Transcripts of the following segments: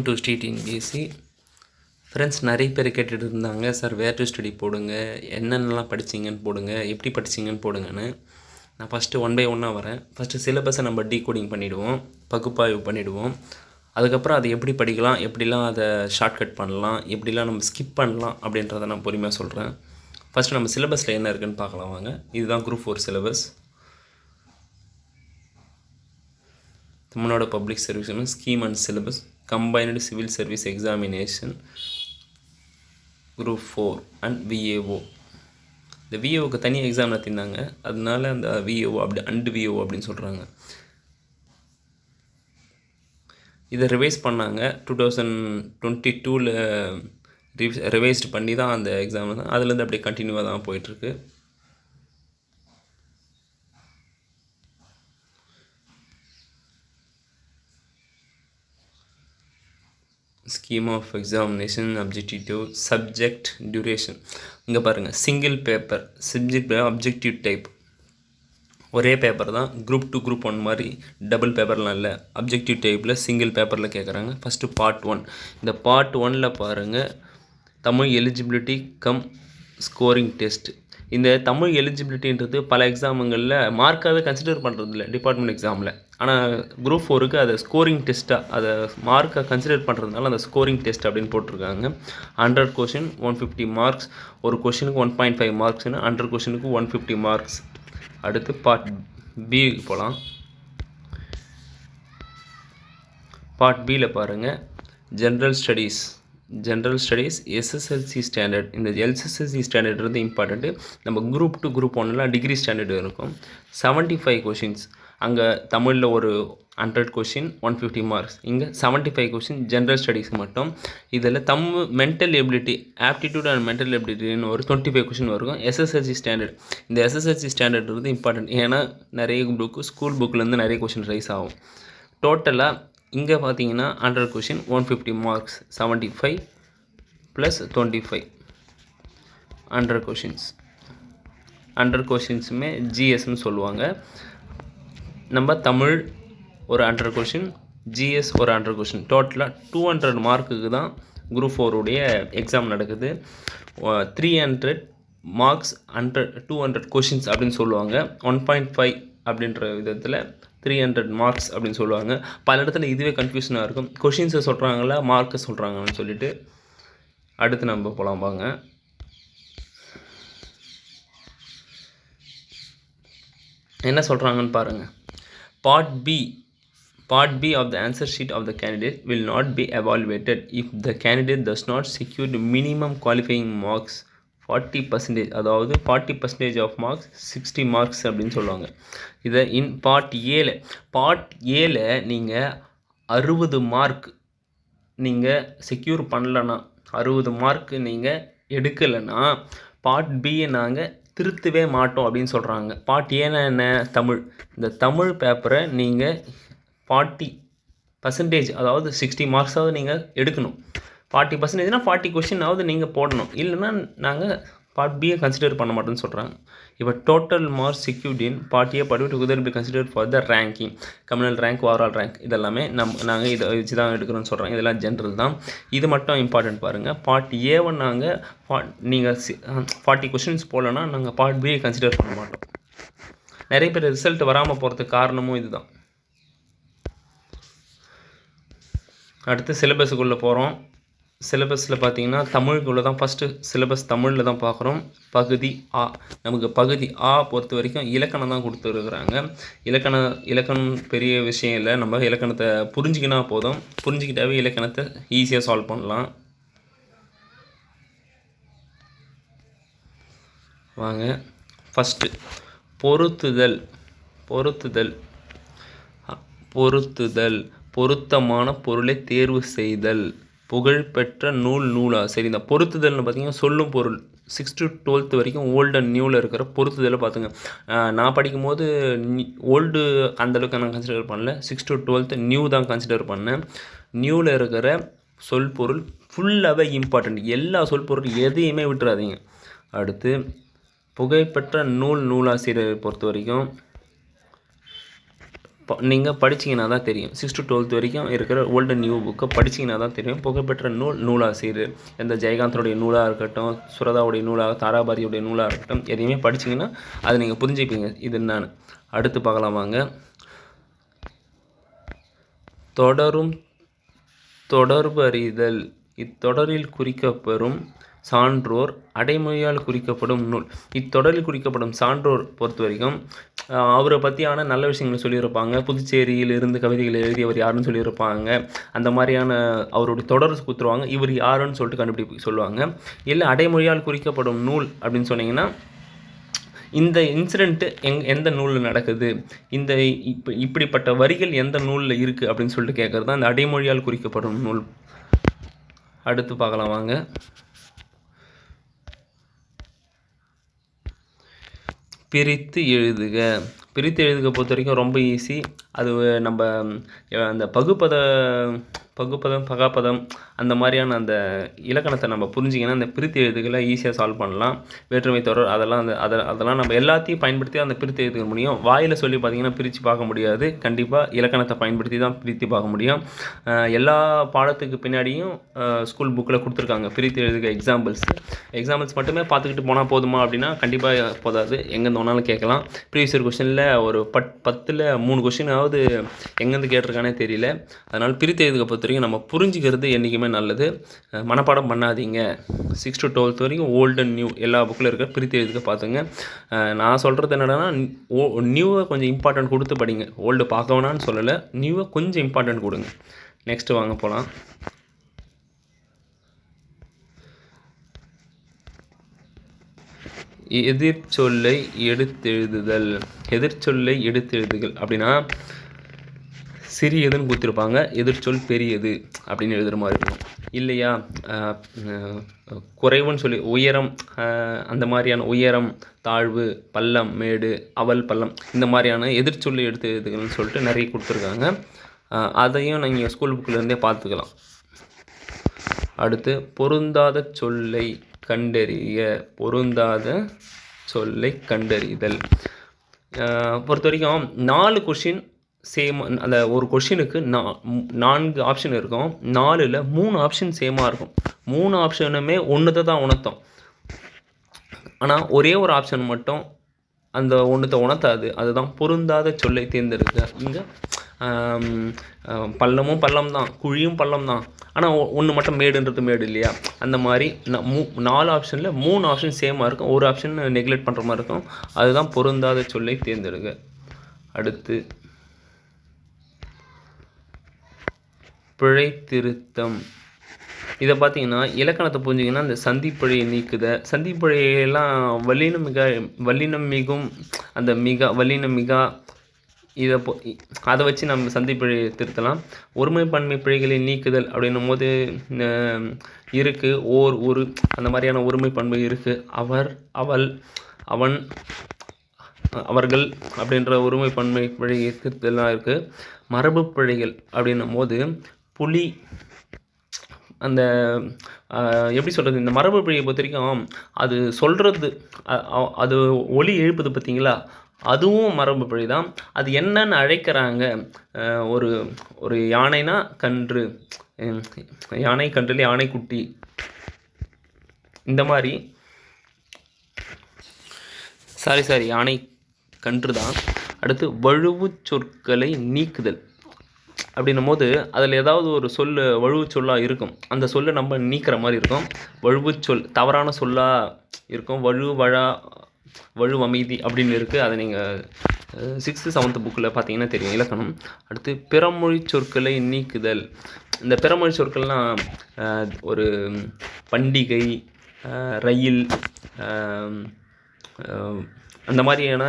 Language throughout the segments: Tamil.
Welcome to street BSC friends நிறைய பேர் கேட்டுட்டு இருந்தாங்க. சார் வேர் டு ஸ்டடி போடுங்க? என்னென்னலாம் படிச்சீங்கன்னு போடுங்க? எப்படி படித்தீங்கன்னு போடுங்கன்னு. நான் ஃபஸ்ட்டு ஒன் பை ஒன்னாக வரேன். ஃபஸ்ட்டு சிலபஸை நம்ம டீகோடிங் பண்ணிவிடுவோம் பகுப்பாய்வு பண்ணிவிடுவோம் அதுக்கப்புறம் அதை எப்படி படிக்கலாம்? எப்படிலாம் அதை ஷார்ட்கட் பண்ணலாம்? எப்படிலாம் நம்ம ஸ்கிப் பண்ணலாம்? அப்படின்றத நான் பொறுமையாக சொல்கிறேன் ஃபஸ்ட்டு நம்ம சிலபஸில் என்ன இருக்குன்னு பார்க்கலாம் வாங்க. இதுதான் group four syllabus Tamil Nadu public service scheme and syllabus combined civil service examination group four and VAO இந்த விஏஓக்கு தனி எக்ஸாம் நடத்திருந்தாங்க அதனால அந்த விஏஓ அப்படி அண்டு விஏஓ அப்படின்னு சொல்கிறாங்க இதை ரிவைஸ் பண்ணாங்க. டூ தௌசண்ட் டுவெண்ட்டி டூவில் ரிவைஸ்டு பண்ணி தான் அந்த எக்ஸாம் தான் அதுலேருந்து அப்படியே கண்டினியூவாக தான் போயிட்டுருக்கு scheme of examination objective subject duration இங்கே பாருங்கள் single paper subject objective type ஒரே பேப்பர் தான் குரூப் டூ குரூப் ஒன் மாதிரி டபுள் பேப்பர்லாம் இல்லை. அப்ஜெக்டிவ் டைப்பில் சிங்கிள் பேப்பரில் கேட்குறாங்க ஃபஸ்ட்டு பார்ட் ஒன் இந்த பார்ட் ஒனில் பாருங்கள் Tamil eligibility cum scoring test இந்த தமிழ் எலிஜிபிலிட்டின்றது பல எக்ஸாமுங்களில் மார்க்காகவே கன்சிடர் பண்ணுறது இல்லை டிபார்ட்மெண்ட் எக்ஸாமில் ஆனால் குரூப் ஃபோருக்கு அதை ஸ்கோரிங் டெஸ்ட்டாக அதை மார்க்கை கன்சிடர் பண்ணுறதுனால அந்த ஸ்கோரிங் டெஸ்ட் அப்படின்னு போட்டிருக்காங்க. Hundred question one fifty marks ஒரு கொஷினுக்கு ஒன் பாயிண்ட் ஃபைவ் மார்க்ஸ்னு ஹண்ட்ரட் கொஷினுக்கு ஒன் ஃபிஃப்டி மார்க்ஸ் அடுத்து பார்ட் பி போகலாம் பார்ட் பியில் பாருங்கள் general studies general studies SSLC standard இந்த எஸ்எஸ்எல்சி ஸ்டாண்டர்ட் வந்து இம்பார்ட்டண்ட்டு நம்ம குரூப் டு குரூப் ஒன்லாம் டிகிரி ஸ்டாண்டர்ட் இருக்கும். செவன்ட்டி ஃபைவ் கொஷின்ஸ் அங்கே தமிழில் ஒரு hundred question one fifty marks இங்கே seventy five question general studies மட்டும். இதில் Tamil mental ability aptitude and mental எபிலிட்டின்னு ஒரு டுவெண்ட்டி ஃபைவ் கொஷின் வரும் எஸ்எஸ்எல்சி ஸ்டாண்டர்ட் இந்த எஸ்எஸ்எல்சி ஸ்டாண்டர்ட் வந்து இம்பார்ட்டன்ட் ஏன்னா நிறைய புக்கு ஸ்கூல் புக்லேருந்து நிறைய கொஷின் ரைஸ் ஆகும். டோட்டலாக இங்கே பார்த்தீங்கன்னா hundred question one fifty marks seventy five plus twenty five hundred questions hundred கொஷின்ஸுமே ஜிஎஸ்ன்னு சொல்லுவாங்க. நம்ம தமிழ் ஒரு ஹண்ட்ரட் கொஷின் ஜிஎஸ் ஒரு ஹண்ட்ரட் கொஷின் டோட்டலாக டூ ஹண்ட்ரட் மார்க்குக்கு தான் குரூப் ஃபோருடைய எக்ஸாம் நடக்குது. Three hundred marks hundred two hundred questions அப்படின்னு சொல்லுவாங்க. ஒன் பாயிண்ட் ஃபைவ் அப்படின்ற விதத்தில் த்ரீ ஹண்ட்ரட் மார்க்ஸ் அப்படின்னு சொல்லுவாங்க. பல இடத்துல இதுவே கன்ஃபியூஷனாக இருக்கும். கொஷின்ஸை சொல்கிறாங்களா மார்க்கை சொல்கிறாங்கன்னு சொல்லிட்டு அடுத்து நம்ம போகலாம் வாங்க. என்ன சொல்கிறாங்கன்னு பாருங்கள் part B part b of the answer sheet of the candidate will not be evaluated if the candidate does not secure the minimum qualifying marks forty percentage அதாவது forty percentage of marks sixty marks அப்படின்னு சொல்லுவாங்க. இதை இன் பார்ட் ஏல பார்ட் ஏல நீங்கள் அறுபது மார்க் நீங்கள் செக்யூர் பண்ணலன்னா அறுபது மார்க் நீங்கள் எடுக்கலைன்னா பார்ட் பியை நாங்கள் திருத்தவே மாட்டோம் அப்படின்னு சொல்கிறாங்க பார்ட் ஏன்னா என்ன? தமிழ். இந்த தமிழ் பேப்பரை நீங்கள் ஃபார்ட்டி பர்சன்டேஜ் அதாவது சிக்ஸ்டி மார்க்ஸாவது நீங்கள் எடுக்கணும். ஃபார்ட்டி பர்சன்டேஜ்னால் ஃபார்ட்டி கொஷினாவது நீங்கள் போடணும். இல்லைன்னா நாங்கள் பார்ட் பியை கன்சிடர் பண்ண மாட்டோம்னு சொல்கிறாங்க இப்போ total mark secured in part A part together B consider for the ranking communal rank overall rank இதெல்லாமே நம் நாங்கள் இதை வச்சு தான் எடுக்கிறோம்னு சொல்கிறோம் இதெல்லாம் ஜென்ரல் தான். இது மட்டும் இம்பார்ட்டன்ட் பாருங்கள் பார்ட் ஏவை நாங்கள் ஃபா நீங்கள் ஃபார்ட்டி கொஷின்ஸ் போகலன்னா நாங்கள் பார்ட் பியை கன்சிடர் பண்ண மாட்டோம். நிறைய பேர் ரிசல்ட் வராமல் போகிறதுக்கு காரணமும் இதுதான். அடுத்து சிலபஸுக்குள்ளே போகிறோம் சிலபஸில் பார்த்தீங்கன்னா தமிழுக்குள்ளே தான் ஃபஸ்ட்டு சிலபஸ் தமிழில் தான் பார்க்குறோம் பகுதி ஆ நமக்கு பகுதி ஆ பொறுத்த வரைக்கும் இலக்கணம் தான் கொடுத்துருக்குறாங்க இலக்கண இலக்கணம் பெரிய விஷயம் இல்லை. நம்ம இலக்கணத்தை புரிஞ்சிக்கினா போதும். புரிஞ்சிக்கிட்டாவே இலக்கணத்தை ஈஸியாக சால்வ் பண்ணலாம். வாங்க ஃபஸ்ட்டு பொருத்துதல் பொருத்துதல். பொருத்துதல் பொருத்தமான பொருளை தேர்வு செய்தல். புகழ்பெற்ற நூல் நூலா. சரி இந்த பொருத்துதல்னு பார்த்தீங்கன்னா சொல்லும் பொருள். சிக்ஸ் டு டுவெல்த் வரைக்கும் ஓல்டு அண்ட் நியூவில் இருக்கிற பொருத்துதலை பார்த்துங்க நான் படிக்கும்போது ஓல்டு அந்தளவுக்கு நான் கன்சிடர் பண்ணல. சிக்ஸ் டு டுவெல்த்து நியூ தான் கன்சிடர் பண்ணேன். நியூவில் இருக்கிற சொல் பொருள் ஃபுல்லாகவே இம்பார்ட்டண்ட் எல்லா சொல் பொருள் எதையுமே விட்டுறாதீங்க. அடுத்து புகைப்பெற்ற நூல் நூலாசிரியரை பொறுத்த வரைக்கும் நீங்கள் படிச்சிங்கன்னா தான் தெரியும். சிக்ஸ் டு டுவெல்த் வரைக்கும் இருக்கிற ஓல்டு நியூ புக்கை படிச்சீங்கன்னா தான் தெரியும். புகழ்பெற்ற நூல் நூலாசிரியர் எந்த ஜெயகாந்தனுடைய நூலாக இருக்கட்டும் சுரதாவுடைய நூலாக தாராபாரியுடைய நூலாக இருக்கட்டும் எதையுமே படிச்சீங்கன்னா அதை நீங்கள் புரிஞ்சுப்பீங்க. இது என்னன்னு. அடுத்து பார்க்கலாம் வாங்க. தொடரும் தொடர்பறிதல் இத்தொடரில் குறிக்கப்பெறும் சான்றோர் அடைமொழியால் குறிக்கப்படும் நூல். இத்தொடரில் குறிக்கப்படும் சான்றோர் பொறுத்த வரைக்கும் அவரை பற்றியான நல்ல விஷயங்களை சொல்லியிருப்பாங்க. புதுச்சேரியில் இருந்து எழுதி எழுதியவர் யாருன்னு சொல்லியிருப்பாங்க. அந்த மாதிரியான அவருடைய தொடர் குத்துருவாங்க இவர் யாருன்னு சொல்லிட்டு கண்டுபிடி சொல்லுவாங்க. இல்லை அடைமொழியால் குறிக்கப்படும் நூல் அப்படின்னு சொன்னீங்கன்னா இந்த இன்சிடெண்ட்டு எங் எந்த நூலில் நடக்குது? இந்த இப்போ இப்படிப்பட்ட வரிகள் எந்த நூலில் இருக்குது அப்படின்னு சொல்லிட்டு கேட்குறது தான் இந்த அடைமொழியால் குறிக்கப்படும் நூல். அடுத்து பார்க்கலாம் வாங்க. பிரித்து எழுதுக. பிரித்து எழுதுக பொறுத்த வரைக்கும் ரொம்ப ஈஸி அது நம்ம அந்த பகுப்பத பகுப்பதம் பகாப்பதம் அந்த மாதிரியான அந்த இலக்கணத்தை நம்ம புரிஞ்சிங்கன்னா அந்த பிரித்து எழுதுகளை ஈஸியாக சால்வ் பண்ணலாம். வேற்றுமை தொடர் அதெல்லாம் அந்த அதை அதெல்லாம் நம்ம எல்லாத்தையும் பயன்படுத்தி அந்த பிரித்து எழுதுக்க முடியும். வாயில் சொல்லி பார்த்தீங்கன்னா பிரித்து பார்க்க முடியாது. கண்டிப்பாக இலக்கணத்தை பயன்படுத்தி தான் பிரித்து பார்க்க முடியும். எல்லா பாடத்துக்கு பின்னாடியும் ஸ்கூல் புக்கில் கொடுத்துருக்காங்க. பிரித்து எழுதுக எக்ஸாம்பிள்ஸ் எக்ஸாம்பிள்ஸ் மட்டுமே பார்த்துக்கிட்டு போனால் போதுமா அப்படின்னா கண்டிப்பாக போதாது. எங்கேருந்து வேணாலும் கேட்கலாம். ப்ரீவியஸ் இயர் கொஷனில் ஒரு பட் பத்தில் மூணு கொஷினாவது எங்கேருந்து கேட்டிருக்கானே தெரியல. அதனால் பிரித்து எழுதுக பொறுத்த வரைக்கும் நம்ம புரிஞ்சுக்கிறது என்றைக்குமே நல்லது. மனப்பாடம் பண்ணாதீங்க. சிக்ஸ் டு டுவெல்த் வரைக்கும் ஓல்டு அண்ட் நியூ எல்லா புக்கில் இருக்க பிரித்து எழுதுக பார்த்துங்க. நான் சொல்கிறது என்னடான்னா ஓ நியூவை கொஞ்சம் இம்பார்ட்டன்ட் கொடுத்து படிங்க. ஓல்டு பார்க்க வேணான்னு சொல்லலை. நியூவை கொஞ்சம் இம்பார்ட்டன்ட் கொடுங்க. நெக்ஸ்ட்டு வாங்க போகலாம். எதிர்ச்சொல்லை எடுத்தெழுதுதல். எதிர்ச்சொல்லை எடுத்தெழுதுதல் அப்படின்னா சிறியதுன்னு கொடுத்துருப்பாங்க எதிர்ச்சொல் பெரியது அப்படின்னு எழுதுகிற மாதிரி இருக்கும். இல்லையா? குறைவுன்னு சொல்லி உயரம் அந்த மாதிரியான உயரம் தாழ்வு பள்ளம் மேடு அவல் பள்ளம் இந்த மாதிரியான எதிர்ச்சொல்லை எடுத்து எழுதுகள்னு சொல்லிட்டு நிறைய கொடுத்துருக்காங்க. அதையும் நீங்கள் ஸ்கூல் புக்கிலேருந்தே பார்த்துக்கலாம். அடுத்து பொருந்தாத சொல்லை கண்டறிய பொருந்தாத சொல்லை கண்டறிதல். பொறுத்த வரைக்கும் நாலு கொஷின் சேம் அந்த ஒரு கொஷினுக்கு நா நான்கு ஆப்ஷன் இருக்கும். நாலில் மூணு ஆப்ஷன் சேமாக இருக்கும். மூணு ஆப்ஷனுமே ஒன்றுத்தை தான் உணர்த்தோம். ஆனால் ஒரே ஒரு ஆப்ஷன் மட்டும் அந்த ஒன்றுத்தை உணர்த்தாது. அதுதான் பொருந்தாத சொல்லை தேர்ந்தெடுக்க. இங்கே பள்ளமும் பள்ளம் தான் குழியும் பள்ளம் தான் ஆனால் ஒன்று மட்டும் மேடுன்றது மேடு இல்லையா? அந்த மாதிரி ந- மூ நாலு ஆப்ஷனில் மூணு ஆப்ஷன் சேமாக இருக்கும். ஒரு ஆப்ஷன் நெக்லெக்ட் பண்ணுற மாதிரி இருக்கும். அதுதான் பொருந்தாத சொல்லை தேர்ந்தெடுங்க. அடுத்து பிழை திருத்தம். இதை பார்த்தீங்கன்னா இலக்கணத்தை புரிஞ்சிங்கன்னா இந்த சந்திப்பிழையை நீக்குத. சந்திப்பிழையெல்லாம் வல்லினம் மிக வல்லினம் மிகும் அந்த மிக வல்லினம் மிகா இதை போ அதை வச்சு நம்ம சந்திப்பிழையை திருத்தலாம். ஒருமைப்பன்மை பிழைகளை நீக்குதல் அப்படின்னும் போது இருக்குது ஓர் ஒரு அந்த மாதிரியான ஒருமைப்பான்மை இருக்குது அவர் அவள் அவன் அவர்கள் அப்படின்ற ஒருமைப்பன்மை பிழை திருத்தலாம் இருக்குது மரபு பிழைகள் அப்படின்னும் போது புலி அந்த எப்படி சொல்கிறது இந்த மரபு பிழையை பொறுத்த வரைக்கும் அது சொல்கிறது அது ஒலி எழுப்புது பார்த்தீங்களா அதுவும் மரபு பிழை தான் அது என்னன்னு அழைக்கிறாங்க ஒரு ஒரு யானைனா கன்று யானை கன்றுல யானைக்குட்டி. இந்த மாதிரி சாரி சாரி யானை கன்று தான் அடுத்து வழுவு சொற்களை நீக்குதல். அப்படின்னும் போது அதில் ஏதாவது ஒரு சொல் வழுவு சொல்லாக இருக்கும். அந்த சொல்லை நம்ம நீக்கிற மாதிரி இருக்கும். வழுவு சொல் தவறான சொல்லாக இருக்கும். வழு வழா வலுவமைதி அமைதி அப்படின்னு இருக்குது அதை நீங்கள் சிக்ஸ்த்து செவன்த்து புக்கில் பார்த்தீங்கன்னா தெரியும் இலக்கணம். அடுத்து பிறமொழி சொற்களை நீக்குதல். இந்த பிறமொழி சொற்கள்லாம் ஒரு பண்டிகை ரயில் அந்த மாதிரியான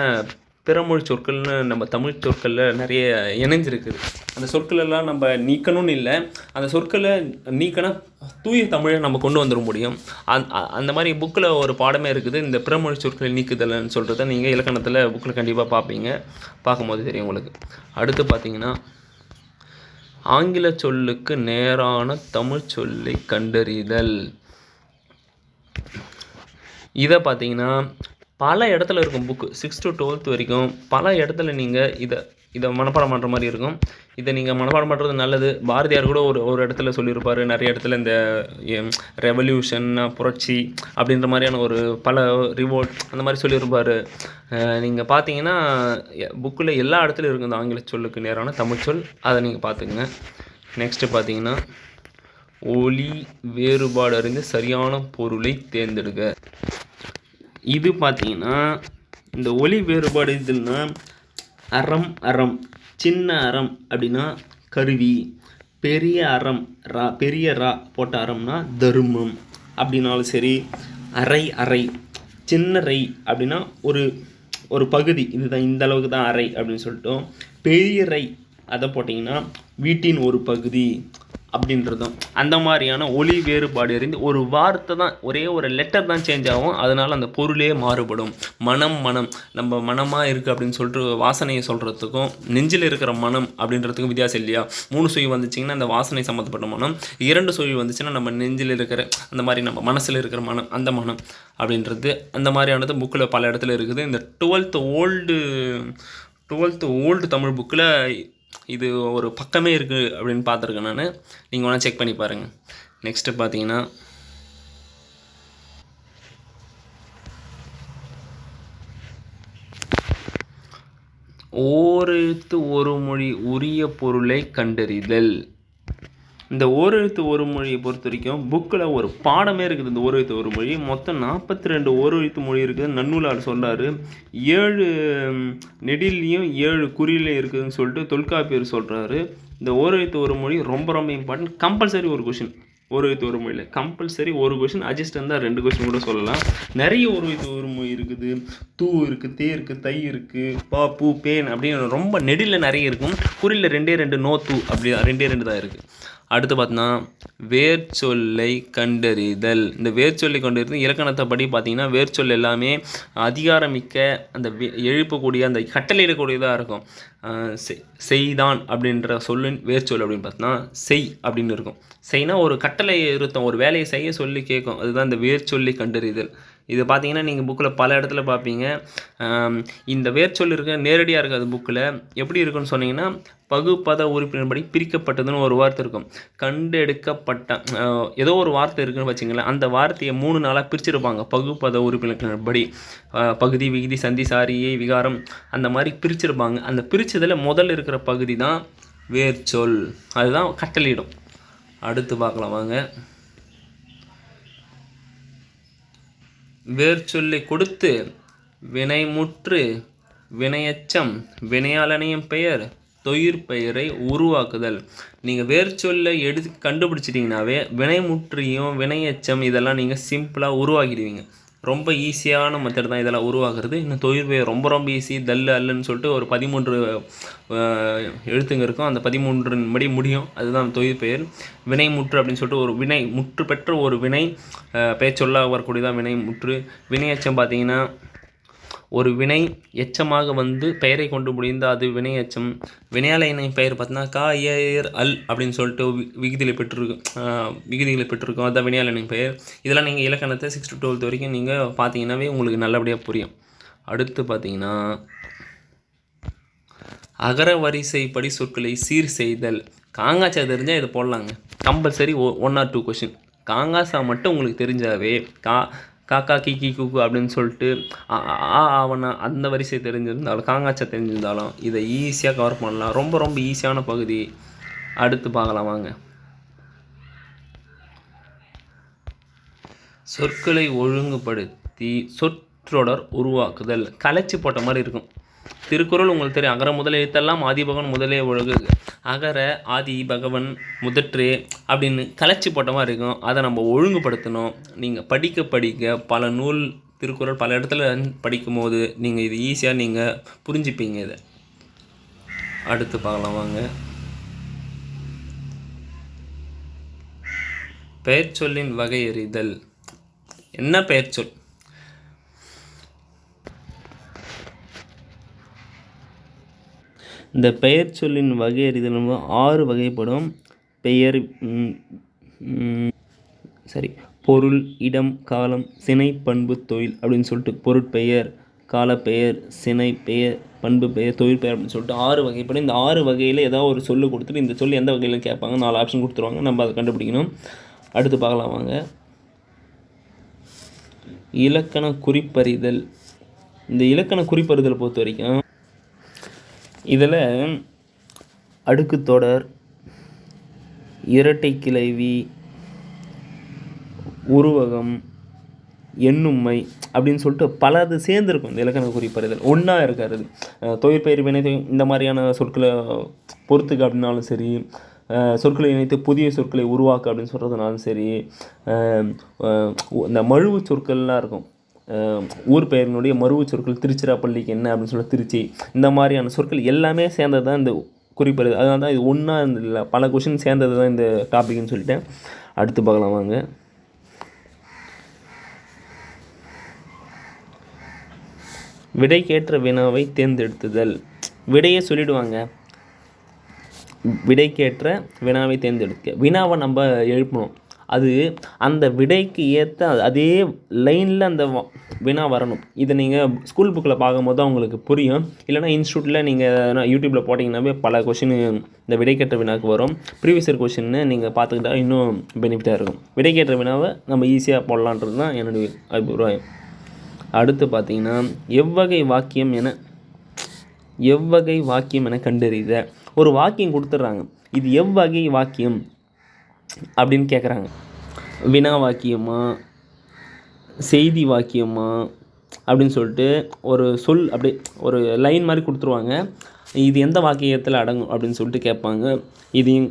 பிறமொழி சொற்கள்னு நம்ம தமிழ் சொற்களில் நிறைய இணைஞ்சிருக்குது. அந்த சொற்கள் எல்லாம் நம்ம நீக்கணும்னு இல்லை. அந்த சொற்களை நீக்கினா தூய தமிழை நம்ம கொண்டு வந்துட முடியும். அந் அ- அந்த மாதிரி புக்கில் ஒரு பாடமே இருக்குது. இந்த பிறமொழி சொற்களை நீக்குதல்னு சொல்கிறத நீங்கள் இலக்கணத்தில் புக்கில் கண்டிப்பாக பார்ப்பீங்க பார்க்கும்போது தெரியும் உங்களுக்கு. அடுத்து பார்த்தீங்கன்னா ஆங்கில சொல்லுக்கு நேரான தமிழ் சொல்லை கண்டறிதல். இதை பார்த்தீங்கன்னா பல இடத்துல இருக்கும் புக்கு சிக்ஸ் டு டுவெல்த் வரைக்கும் பல இடத்துல நீங்கள் இதை இதை மனப்பாடம் பண்ணுற மாதிரி இருக்கும். இதை நீங்கள் மனப்பாடம் பண்ணுறது நல்லது. பாரதியார் கூட ஒரு ஒரு இடத்துல சொல்லியிருப்பார். நிறைய இடத்துல இந்த ரெவல்யூஷன் புரட்சி அப்படின்ற மாதிரியான ஒரு பல ரிவோர்ட் அந்த மாதிரி சொல்லியிருப்பார். நீங்கள் பார்த்தீங்கன்னா புக்கில் எல்லா இடத்துலையும் இருக்கும் இந்த ஆங்கில சொல்லுக்கு நேரான தமிழ் சொல். அதை நீங்கள் பார்த்துக்குங்க நெக்ஸ்ட்டு பார்த்தீங்கன்னா ஒளி வேறுபாடு அறிந்து சரியான பொருளை தேர்ந்தெடுக்க. இது பார்த்தீங்கன்னா இந்த ஒலி வேறுபாடு இதுன்னா அறம் அறம் சின்ன அறம் அப்படின்னா கருவி பெரிய அறம் ரா பெரிய ரா போட்ட அறம்னா தர்மம். அப்படின்னாலும் சரி அறை அறை சின்ன ரை அப்படின்னா ஒரு ஒரு பகுதி. இதுதான் இந்த அளவுக்கு தான் அறை அப்படின்னு சொல்லிட்டோம். பெரிய ரை அதை போட்டிங்கன்னா வீட்டின் ஒரு பகுதி. அப்படின்றதும் அந்த மாதிரியான ஒளி வேறுபாடு அறிந்து ஒரு வார்த்தை தான் ஒரே ஒரு லெட்டர் தான் சேஞ்ச் ஆகும். அதனால் அந்த பொருளே மாறுபடும். மனம் மனம். நம்ம மனமாக இருக்குது அப்படின்னு சொல்லிட்டு வாசனையை சொல்கிறதுக்கும் நெஞ்சில் இருக்கிற மனம் அப்படின்றதுக்கும் வித்தியாசம் இல்லையா? மூணு சுழி வந்துச்சிங்கன்னா அந்த வாசனை சம்மந்தப்பட்ட மனம். இரண்டு சுழி வந்துச்சுன்னா நம்ம நெஞ்சில் இருக்கிற அந்த மாதிரி நம்ம மனசில் இருக்கிற மனம் அந்த மனம் அப்படின்றது அந்த மாதிரியானது புக்கில் பல இடத்துல இருக்குது. இந்த twelfth old twelfth old Tamil புக்கில் இது ஒரு பக்கமே இருக்குது அப்படின்னு பார்த்துருக்கேன் நான். நீங்கள் வேணால் செக் பண்ணி பாருங்கள் நெக்ஸ்ட்டு பார்த்தீங்கன்னா ஓரெழுத்து ஒரு மொழி உரிய பொருளை கண்டறிதல். இந்த ஓரெழுத்து ஒரு மொழியை பொறுத்த வரைக்கும் புக்கில் ஒரு பாடமே இருக்குது இந்த ஓரெழுத்து ஒரு மொழி. மொத்தம் நாற்பத்தி ரெண்டு ஓரெழுத்து மொழி இருக்குது. நன்னூலார் சொல்கிறாரு ஏழு நெடிலையும் ஏழு குறிலையும் இருக்குதுன்னு சொல்லிட்டு தொல்காப்பியர் சொல்கிறாரு இந்த ஓரெழுத்து ஒரு மொழி ரொம்ப ரொம்ப இம்பார்ட்டன்ட் கம்பல்சரி ஒரு கொஷின் ஒரு எழுத்து ஒரு மொழியில். கம்பல்சரி ஒரு கொஷின் அட்ஜஸ்ட் இருந்தால் ரெண்டு கொஷின் கூட சொல்லலாம். நிறைய ஒரு எழுத்து ஒரு மொழி இருக்குது. தூ இருக்குது தே இருக்குது தை இருக்குது பா பூ பேன் அப்படின்னு ரொம்ப நெடில் நிறைய இருக்கும். குறியில் ரெண்டே ரெண்டு நோ தூ அப்படி ரெண்டே ரெண்டு தான் இருக்குது அடுத்து பார்த்தோன்னா வேர்ச்சொல்லை கண்டறிதல். இந்த வேர்ச்சொல்லை கண்டறிதல் இலக்கணத்தை படி பார்த்தீங்கன்னா வேர்ச்சொல் எல்லாமே அதிகாரமிக்க அந்த எழுப்பக்கூடிய அந்த கட்டளையிடக்கூடியதாக இருக்கும். செய்தான் அப்படின்ற சொல்லின் வேர்ச்சொல் அப்படின்னு பார்த்தோன்னா செய் அப்படின்னு இருக்கும். செய்னா ஒரு கட்டளை இருத்தம் ஒரு வேலையை செய்ய சொல்லி கேட்கும். அதுதான் இந்த வேர்ச்சொல்லி கண்டறிதல். இது பார்த்தீங்கன்னா நீங்கள் புக்கில் பல இடத்துல பார்ப்பீங்க இந்த வேர்ச்சொல் இருக்க நேரடியாக இருக்காது புக்கில் எப்படி இருக்குன்னு சொன்னீங்கன்னா பகுப்பத உறுப்பினர்படி பிரிக்கப்பட்டதுன்னு ஒரு வார்த்தை இருக்கும். கண்டெடுக்கப்பட்ட ஏதோ ஒரு வார்த்தை இருக்குன்னு வச்சுங்களேன் அந்த வார்த்தையை மூணு நாளாக பிரிச்சிருப்பாங்க பகுப்பத உறுப்பினர்படி. பகுதி விகுதி சந்தி சாரியை விகாரம் அந்த மாதிரி பிரிச்சிருப்பாங்க. அந்த பிரித்ததில் முதல்ல இருக்கிற பகுதி தான் வேர்ச்சொல் அதுதான் கட்டளையிடும். அடுத்து பார்க்கலாம் வாங்க. வேர் சொல்லி கொடுத்து வினைமுற்று வினையச்சம் வினையாளனையும் பெயர் தொழிற் பெயரை உருவாக்குதல். நீங்கள் வேர்ச்சொல்லை எடுத்து கண்டுபிடிச்சிட்டிங்கனாவே வினைமுற்றியும் வினையச்சம் இதெல்லாம் நீங்கள் சிம்பிளாக உருவாக்கிடுவீங்க. ரொம்ப ஈஸியான மெத்தட் தான் இதெல்லாம் உருவாகிறது இன்னும் தொழில் பெயர் ரொம்ப ரொம்ப ஈஸி தல்லு அல்லுன்னு சொல்லிட்டு ஒரு பதிமூன்று எழுத்துங்க இருக்கும். அந்த பதிமூன்று படி முடியும். அதுதான் தொழில் பெயர் வினைமுற்று அப்படின்னு சொல்லிட்டு ஒரு வினை முற்று பெற்ற ஒரு வினை பேச்சொல்லாக வரக்கூடியதான் வினை முற்று. வினையச்சம் பார்த்தீங்கன்னா ஒரு வினை எச்சமாக வந்து பெயரை கொண்டு முடிந்த அது வினை எச்சம். வினையாளனை பெயர் பார்த்தீங்கன்னா கா ஏர் அல் அப்படின்னு சொல்லிட்டு வி- விகுதியில் பெற்றிருக்கும் ஆஹ் விகுதிகளை பெற்றிருக்கும். அதுதான் வினையாளனை பெயர். இதெல்லாம் நீங்கள் இலக்கணத்தை சிக்ஸ் டு டுவெல்த் வரைக்கும் நீங்கள் பார்த்தீங்கன்னாவே உங்களுக்கு நல்லபடியாக புரியும். அடுத்து பார்த்தீங்கன்னா அகர வரிசைப்படி சொற்களை சீர் செய்தல். காங்காச்சா தெரிஞ்சால் இதை போடலாங்க. Compulsory one or two question காங்காசா மட்டும் உங்களுக்கு தெரிஞ்சாவே கா காக்கா கீக்கி கூக்கு அப்படின்னு சொல்லிட்டு ஆ ஆ, அந்த வரிசை தெரிஞ்சிருந்தாலும் காங்காச்சா தெரிஞ்சிருந்தாலும் இதை ஈஸியாக கவர் பண்ணலாம். ரொம்ப ரொம்ப ஈஸியான பகுதி. அடுத்து பார்க்கலாம் வாங்க. சொற்களை ஒழுங்குபடுத்தி சொற்றொடர் உருவாக்குதல். கலைச்சி போட்ட மாதிரி இருக்கும். திருக்குறள் உங்களுக்கு தெரியும். அகர முதல் எழுத்தெல்லாம் ஆதிபகவன் முதலே ஒழுகு. அகர ஆதி பகவன் முதற்று அப்படின்னு கலைச்சி போட்ட மாதிரி இருக்கும். அதை நம்ம ஒழுங்குபடுத்தணும். நீங்கள் படிக்க படிக்க பல நூல் திருக்குறள் பல இடத்துல படிக்கும்போது நீங்கள் இது ஈஸியாக நீங்கள் புரிஞ்சுப்பீங்க இதை. அடுத்து பார்க்கலாம் வாங்க. பெயர்ச்சொல்லின் வகையறிதல். என்ன பெயர்ச்சொல்? இந்த பெயர் சொல்லின் வகையறிதல் வந்து ஆறு வகைப்படும். பெயர் சரி. பொருள் இடம் காலம் சினை பண்பு தொழில் அப்படின்னு சொல்லிட்டு பொருட்பெயர் காலப்பெயர் சினை பெயர் பண்பு பெயர் தொழில் பெயர் அப்படின்னு சொல்லிட்டு ஆறு வகைப்படும். இந்த ஆறு வகையில் ஏதாவது ஒரு சொல்லு கொடுத்துட்டு இந்த சொல்லு எந்த வகையில் கேட்பாங்க. நாலு ஆப்ஷன் கொடுத்துருவாங்க. நம்ம அதை கண்டுபிடிக்கணும். அடுத்து பார்க்கலாம் வாங்க. இலக்கண குறிப்பறிதல். இந்த இலக்கண குறிப்பறிதலை பொறுத்த வரைக்கும் இதில் அடுக்குத்தொடர் இரட்டை கிளைவி உருவகம் எண்ணும்மை அப்படின்னு சொல்லிட்டு பலது சேர்ந்துருக்கும் இந்த இலக்கண குறிப்பறிதல். ஒன்றா இருக்காது அஹ் தொழிற்பெயர் வினை இந்த மாதிரியான சொற்களை பொறுத்துக்க அப்படின்னாலும் சரி சொற்களை இணைத்து புதிய சொற்களை உருவாக்க அப்படின்னு சொல்கிறதுனாலும் சரி இந்த மழுவு சொற்கள்லாம் இருக்கும். ஊர் பெயரினுடைய மருவு சொற்கள் திருச்சிராப்பள்ளிக்கு என்ன அப்படின்னு சொல்ல திருச்சி இந்த மாதிரியான சொற்கள் எல்லாமே சேர்ந்தது தான் இந்த குறிப்பிடுது அதனால தான் இது ஒன்றா இல்லை பல கொஷின் சேர்ந்தது தான் இந்த டாபிக்னு சொல்லிட்டேன். அடுத்து பார்க்கலாம் வாங்க. விடைக்கேற்ற வினாவை தேர்ந்தெடுத்துதல். விடையை சொல்லிடுவாங்க. விடைக்கேற்ற வினாவை தேர்ந்தெடுக்க. வினாவை நம்ம எழுப்பணும். அது அந்த விடைக்கு ஏற்ற அதே லைனில் அந்த வினா வரணும். இதை நீங்கள் ஸ்கூல் புக்கில் பார்க்கும்போது தான் உங்களுக்கு புரியும். இல்லைனா இன்ஸ்டியூட்டில் நீங்கள் யூடியூப்பில் போட்டிங்கன்னாவே பல கொஷின் இந்த விடைக்கேற்ற வினாக்கு வரும். ப்ரீவியஸ் இயர் கொஷின்னு நீங்கள் பார்த்துக்கிட்டா இன்னும் பெனிஃபிட்டாக இருக்கும். விடைக்கேற்ற வினாவை நம்ம ஈஸியாக போடலான்றது தான் என்னுடைய அபிப்பிராயம். அடுத்து பார்த்தீங்கன்னா எவ்வகை வாக்கியம் என எவ்வகை வாக்கியம் என கண்டறித. ஒரு வாக்கியம் கொடுத்துட்றாங்க. இது எவ்வகை வாக்கியம்? அப்படின்னு கேட்குறாங்க வினா வாக்கியமா? செய்தி வாக்கியமா? அப்படின்னு சொல்லிட்டு ஒரு சொல் அப்படியே ஒரு லைன் மாதிரி கொடுத்துருவாங்க. இது எந்த வாக்கியத்தில் அடங்கும் அப்படின்னு சொல்லிட்டு கேட்பாங்க. இதையும்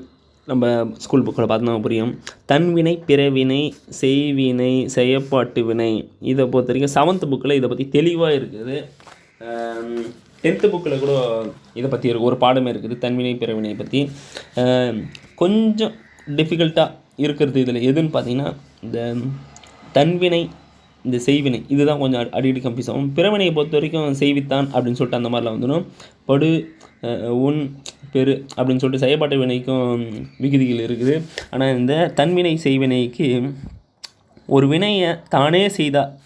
நம்ம ஸ்கூல் புக்கில் பார்த்தோம்னா புரியும். தன்வினை பிறவினை செய்வினை செயற்பாட்டு வினை. இதை பொறுத்த வரைக்கும் செவன்த் புக்கில் இதை பற்றி தெளிவாக இருக்குது. டென்த்து புக்கில் கூட இதை பற்றி இருக்கு. ஒரு பாடமே இருக்குது. தன்வினை பிறவினை பற்றி கொஞ்சம் டிஃபிகல்ட்டாக இருக்கிறது இதில். எதுன்னு பார்த்தீங்கன்னா இந்த தன்வினை இந்த செய்வினை இதுதான் கொஞ்சம் அடி- அடிக்கடி கன்ஃபியூஸ் ஆகும். பிறவினையை பொறுத்த வரைக்கும் செய்வித்தான் அப்படின்னு சொல்லிட்டு அந்த மாதிரிலாம் வந்துடும். படு உன் பெரு அப்படின்னு சொல்லிட்டு செயல்பாட்டு வினைக்கும் விகுதிகள் இருக்குது. ஆனால் இந்த தன்வினை செய்வினைக்கு ஒரு வினையை தானே செய்தால்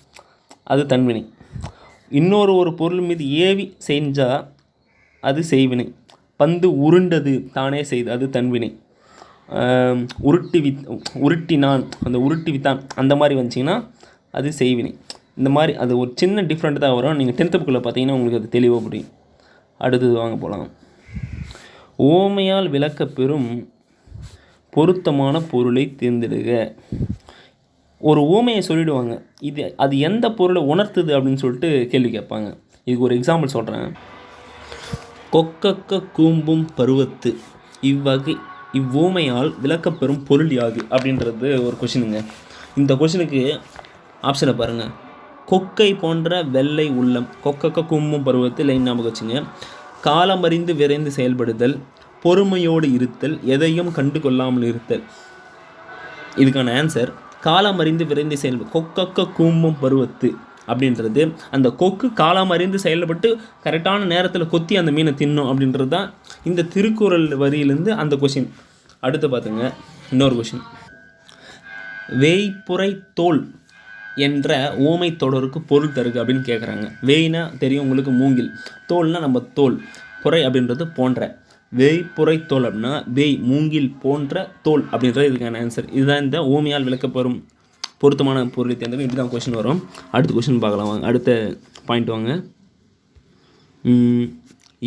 அது தன்வினை. இன்னொரு ஒரு பொருள் மீது ஏவி செஞ்சால் அது செய்வினை. பந்து உருண்டது தானே செய்து அது தன்வினை. உருட்டி வித் உருட்டினான் அந்த உருட்டி வித்தான் அந்த மாதிரி வந்துச்சிங்கன்னா அது செய்வினை. இந்த மாதிரி அது ஒரு சின்ன டிஃப்ரெண்ட் தான் வரும். நீங்கள் டென்த்து புக்கில் பார்த்தீங்கன்னா உங்களுக்கு அது தெளிவாக புரியும். அடுத்தது வாங்க போகலாம் ஓமையால் விளக்கப்பெறும் பொருத்தமான பொருளை தேர்ந்தெடுக. ஒரு ஊமையை சொல்லிடுவாங்க. இது அது எந்த பொருளை உணர்த்துது அப்படின்னு சொல்லிட்டு கேள்வி கேட்பாங்க. இதுக்கு ஒரு எக்ஸாம்பிள் சொல்கிறேன் கொக்கக்க கூம்பும் பருவத்து. இவ்வகை இவ்வூமையால் விளக்கப்பெறும் பொருள் யாது? அப்படின்றது ஒரு கொஷினுங்க இந்த கொஷினுக்கு ஆப்ஷனை பாருங்கள் கொக்கை போன்ற வெள்ளை உள்ளம் கொக்கக்க கும்பும் பருவத்து லைன் ஞாபகம் வச்சுங்க. காலமறிந்து விரைந்து செயல்படுதல் பொறுமையோடு இருத்தல் எதையும் கண்டு கொள்ளாமல் இருத்தல். இதுக்கான ஆன்சர் காலம் அறிந்து விரைந்து செயல்படு கொக்கக்க கூம்பும் பருவத்து. அப்படின்றது. அந்த கொக்கு காலம் அறிந்து செயல்பட்டு கரெக்டான நேரத்தில் கொத்தி அந்த மீனை தின்னும் அப்படின்றது தான் இந்த திருக்குறள் வரியிலேருந்து அந்த கொஷின் அடுத்து பார்த்துங்க இன்னொரு கொஷின் வேய்ப்புரை தோல் என்ற ஓமை தொடருக்கு பொருள் தருக அப்படின்னு கேட்குறாங்க வேய்னா தெரியும் உங்களுக்கு மூங்கில். தோல்னா நம்ம தோல். புரை அப்படின்றது போன்ற. வேய்ப்புரை தோல் அப்படின்னா வேய் மூங்கில் போன்ற தோல் அப்படின்றது இதுக்கான ஆன்சர் இதுதான் இந்த ஓமையால் விளக்கப்பெறும் பொருத்தமான பொருளை தேர்ந்தது இப்படி தான் கொஷின் வரும். அடுத்த கொஷின் பார்க்கலாம். வாங்க அடுத்த பாயிண்ட் வாங்க.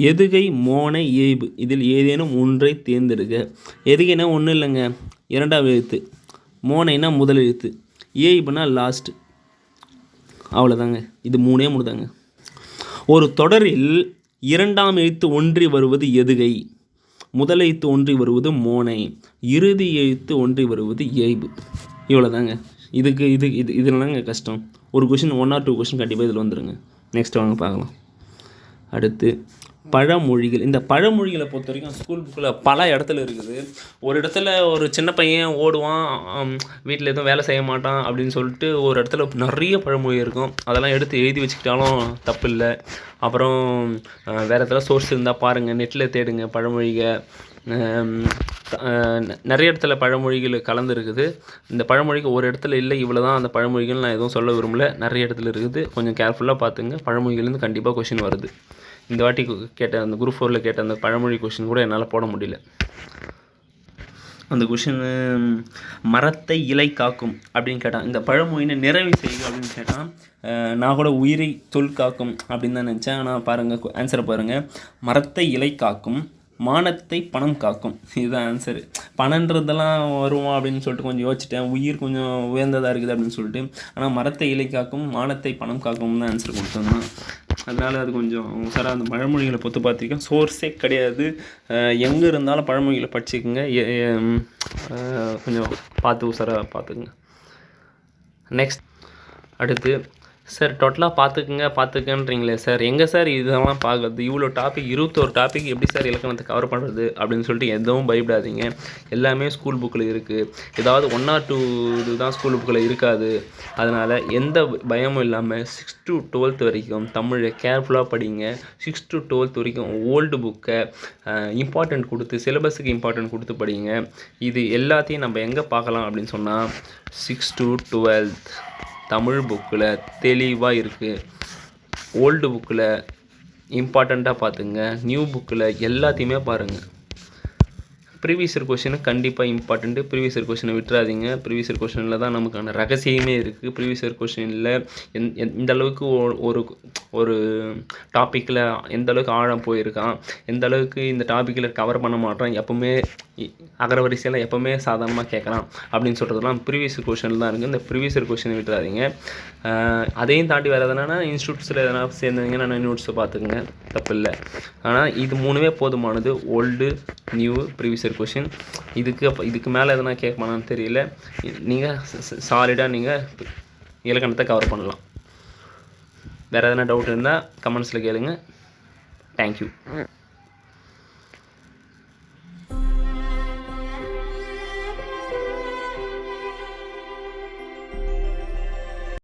எதுகை மோனை ஏய்பு. இதில் ஏதேனும் ஒன்றை தேர்ந்தெடுக்க எதுகைனா ஒன்றும் இல்லைங்க. இரண்டாவது எழுத்து. மோனைனா முதல் எழுத்து. ஏய்புனா லாஸ்ட் அவ்வளோதாங்க இது மூணே மூணு தாங்க ஒரு தொடரில் இரண்டாம் எழுத்து ஒன்றி வருவது எதுகை? முதல் எழுத்து ஒன்றி வருவது மோனை. இறுதி எழுத்து ஒன்றி வருவது ஏய்பு. இவ்வளோதாங்க இதுக்கு இது இது இதெல்லாம்ங்க கஷ்டம். ஒரு question one or two question கண்டிப்பாக இதில் வந்துடுங்க நெக்ஸ்ட் வாங்க பார்க்கலாம். அடுத்து பழமொழிகள். இந்த பழமொழிகளை பொறுத்த வரைக்கும் ஸ்கூல் புக்கில் பல இடத்துல இருக்குது. ஒரு இடத்துல ஒரு சின்ன பையன் ஓடுவான் வீட்டில் எதுவும் வேலை செய்ய மாட்டான் அப்படின்னு சொல்லிட்டு ஒரு இடத்துல நிறைய பழமொழி இருக்கும். அதெல்லாம் எடுத்து எழுதி வச்சுக்கிட்டாலும் தப்பு இல்லை அப்புறம் வேறு எதாவது சோர்ஸ் இருந்தால் பாருங்கள் நெட்டில் தேடுங்க பழமொழிகள் நிறைய இடத்துல பழமொழிகள் கலந்துருக்குது. இந்த பழமொழிக்கு ஒரு இடத்துல இல்லை இவ்வளோ தான் அந்த பழமொழிகள் நான் எதுவும் சொல்ல விரும்பல. நிறைய இடத்துல இருக்குது. கொஞ்சம் கேர்ஃபுல்லாக பார்த்துங்க. பழமொழிகள்லேருந்து கண்டிப்பாக கொஷின் வருது. இந்த வாட்டி கேட்ட அந்த குரூப் ஃபோரில் கேட்ட அந்த பழமொழி கொஷின் கூட என்னால் போட முடியல. அந்த கொஷின் மரத்தை இலை காக்கும் அப்படின்னு கேட்டான். இந்த பழமொழினை நிறைவு செய்யும் அப்படின்னு கேட்டான். நான் கூட உயிரை தொல் காக்கும் அப்படின்னு தான் நினச்சேன். ஆனால் பாருங்கள் ஆன்சரை பாருங்கள் மரத்தை இலை காக்கும். மானத்தை பணம் காக்கும். இதுதான் ஆன்சரு பணன்றதெல்லாம் வருமா அப்படின்னு சொல்லிட்டு கொஞ்சம் யோசிச்சிட்டேன். உயிர் கொஞ்சம் உயர்ந்ததாக இருக்குது அப்படின்னு சொல்லிட்டு. ஆனால் மரத்தை இலை காக்கும் மானத்தை பணம் காக்கும் தான் ஆன்சர் கொடுத்தோம்னா அதனால் அது கொஞ்சம் சார் அந்த பழமொழிகளை பொறுத்து பார்த்துருக்கேன். சோர்ஸே கிடையாது. எங்கே இருந்தாலும் பழமொழிகளை படிச்சுக்கோங்க. கொஞ்சம் பார்த்து உசாராக பார்த்துக்குங்க. நெக்ஸ்ட் அடுத்து சார் டோட்டலாக பார்த்துக்குங்க பார்த்துக்கன்றீங்களே சார். எங்கே சார் இதெல்லாம் பார்க்குறது இவ்வளோ டாபிக் இருபத்தோரு டாபிக் எப்படி சார் இலக்கணத்தை கவர் பண்ணுறது அப்படின்னு சொல்லிட்டு எதுவும் பயப்படாதீங்க. எல்லாமே ஸ்கூல் புக்கில் இருக்குது ஏதாவது ஒன் ஆர் டூ இது தான் ஸ்கூல் புக்கில் இருக்காது. அதனால் எந்த பயமும் இல்லாமல் சிக்ஸ் டு டுவெல்த் வரைக்கும் தமிழை கேர்ஃபுல்லாக படிங்க. சிக்ஸ் டு டுவெல்த் வரைக்கும் ஓல்டு புக்கை இம்பார்ட்டன்ட் கொடுத்து சிலபஸுக்கு இம்பார்ட்டன்ட் கொடுத்து படிங்க. இது எல்லாத்தையும் நம்ம எங்கே பார்க்கலாம் அப்படின்னு சொன்னால் சிக்ஸ் டு டுவெல்த் தமிழ் புக்கில் தெளிவாக இருக்குது ஓல்டு புக்கில் இம்பார்ட்டண்ட்டாக பார்த்துங்க நியூ புக்கில் எல்லாத்தையுமே பாருங்கள் ப்ரீவியஸ் இயர் கொஷினு கண்டிப்பாக இம்பார்ட்டண்ட்டு ப்ரீவியஸ் இயர் கொஷினை விட்டுறாதீங்க. ப்ரீவியஸ் இயர் கொஷினில் தான் நமக்கான ரகசியமே இருக்குது ப்ரீவியஸ் இயர் கொஷினில் எந் எந்- இந்த அளவுக்கு ஒரு ஒரு டாப்பிக்கில் எந்த அளவுக்கு ஆழம் போயிருக்கான். எந்த அளவுக்கு இந்த டாப்பிக்கில் கவர் பண்ண மாட்டான். எப்போவுமே இ- எப்போவுமே சாதாரணமாக கேட்கலாம் அப்படின்னு சொல்கிறதுலாம் ப்ரீவியஸ் கொஷனில் தான் இருக்குது இந்த ப்ரீவியஸ் இயர் கொஷினை விட்டுறாதீங்க. அதையும் தாண்டி வேறு எதனா இன்ஸ்டியூட்ஸில் எதனா சேர்ந்தீங்கன்னா நோட்ஸை பார்த்துக்குங்க. தப்பு இல்லை. ஆனால் இது மூணுமே போதுமானது. ஓல்டு நியூ ப்ரீவியஸ் கொஷின் இதுக்கு அப்போ இதுக்கு மேலே எதனா கேட்கமானான்னு தெரியல. நீங்கள் சாலிடாக நீங்கள் இலக்கணத்தை கவர் பண்ணலாம். வேறு எதனா டவுட் இருந்தால் கமெண்ட்ஸில் கேளுங்க. தேங்க்யூ